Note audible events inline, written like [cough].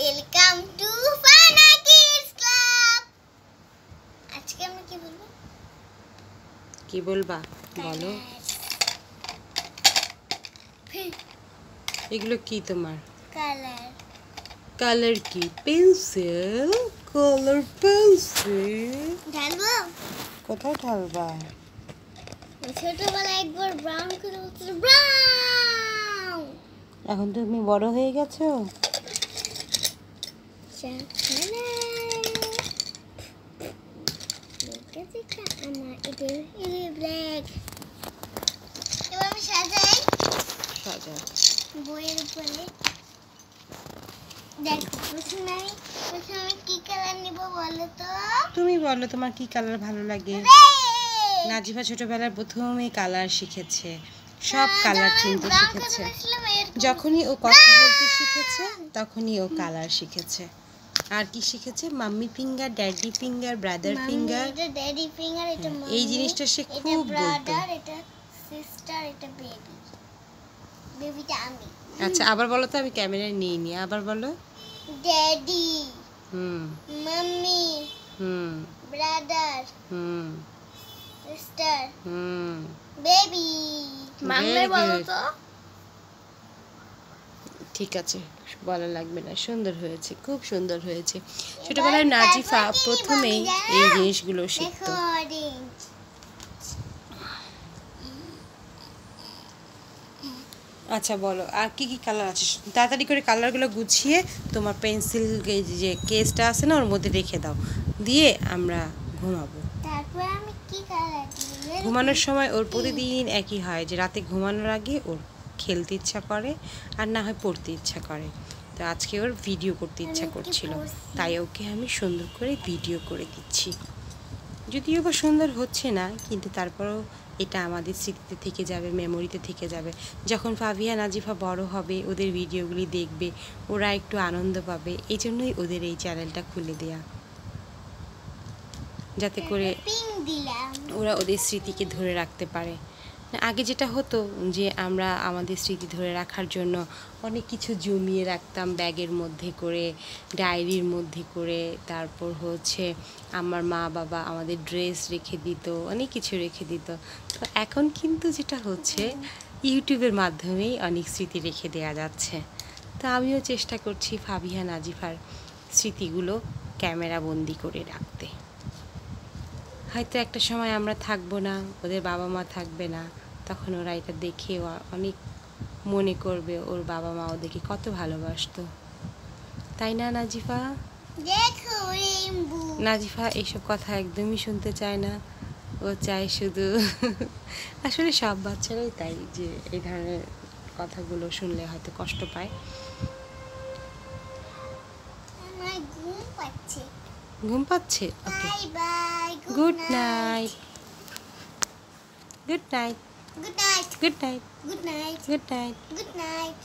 Welcome to Fana kids club আজকে আমরা কি বলব? কি বলবা? বলো। এগুলো কি তোমার? কালার কালার কি? পেন্সিল কালার পেন্সিল ঢালবো? কোথায় ঢালবা? ছোটবেলায় একবার ব্রাউন করে ব্রাউন এখন তুমি বড় হয়ে গেছো? আমার এটা এটা ব্ল্যাক এবার আমি সাজাই সাজা বইয়ের উপরে দেখো প্রথমে আমি প্রথমে কি কালার নিব বলো তো তুমি বলো তোমার কি কালার ভালো লাগে! নাজিফা ছোটবেলায় প্রথমে কালার শিখেছে। সব কালার যখন চিনতে শিখেছে। যখনই ও কথা বলতে শিখেছে তখনই ও কালার শিখেছে। আর কি শিখেছে? Mummy finger daddy finger brother finger. এটা ড্যাডি ফিঙ্গার এটা হ্যাঁ, মাম্মি। এই জিনিসটা সে খুব বলতো। ব্রাদার এটা সিস্টার এটা বেবি। বেবিটা আমি। আচ্ছা আবার বলো তো আমি ক্যামেরায় নিয়ে নি আবার বলো। ড্যাডি। হুম। মাম্মি। হুম। ব্রাদার। হুম। সিস্টার। হুম। বেবি। মাম্মি বলো তো। ঠিক আছে বলা লাগবে না। সুন্দর হয়েছে খুব সুন্দর হয়েছে। ছোটবেলায় নাজিফা প্রথমেই এই জিনিসগুলো শিখতো। আচ্ছা বলো আর কি কি কালার আছে? তাড়াতাড়ি করে কালারগুলো গুছিয়ে তোমার পেন্সিল যে কেসটা আছে না ওর মধ্যে রেখে দাও। দিয়ে আমরা ঘুমাবো। তারপর আমি কি কালার ঘুমানোর সময় ওর প্রতিদিন একই হয় যে রাতে ঘুমানোর আগে ওর খেলতে ইচ্ছা করে আর না হয় পড়তে ইচ্ছা করে। তো আজকে ওর ভিডিও করতে ইচ্ছা করছিল। তাই ওকে আমি সুন্দর করে ভিডিও করে দিচ্ছি। যদিও বা সুন্দর হচ্ছে না কিন্তু তারপরেও এটা আমাদের স্মৃতিতে থেকে যাবে মেমোরিতে থেকে যাবে। যখন ফাবিয়া নাজিফা বড় হবে ওদের ভিডিওগুলি দেখবে ওরা একটু আনন্দ পাবে। এই জন্যই ওদের এই চ্যানেলটা খুলে দেয়া। যাতে করে ওরা ওদের স্মৃতিকে ধরে রাখতে পারে। আগে যেটা হতো যে আমরা আমাদের স্মৃতি ধরে রাখার জন্য অনেক কিছু জমিয়ে রাখতাম ব্যাগের মধ্যে করে, ডায়েরির মধ্যে করে, তারপর হচ্ছে আমার মা বাবা আমাদের ড্রেস রেখে দিত, অনেক কিছু রেখে দিত। তো এখন কিন্তু যেটা হচ্ছে, ইউটিউবের মাধ্যমেই অনেক স্মৃতি রেখে দেওয়া যাচ্ছে। তো আমিও চেষ্টা করছি ফাবিহা নাজিফার স্মৃতিগুলো ক্যামেরা বন্দি করে রাখতে। হয়তো একটা সময় আমরা থাকব না ওদের বাবা মা থাকবে না তখন ওরা এটা দেখে অনেক মনে করবে ওর বাবা মা ওদেরকে কত ভালোবাসতো। তাই না নাজিফা? নাজিফা এইসব কথা একদমই শুনতে চায় না। ও চায় শুধু [laughs] আসলে সব বাচ্চারাই তাই যে এই ধরনের কথাগুলো শুনলে হয়তো কষ্ট পায়। আমার ঘুম পাচ্ছে। ঘুম পাচ্ছে? Okay. Good night good night good night good night good night good night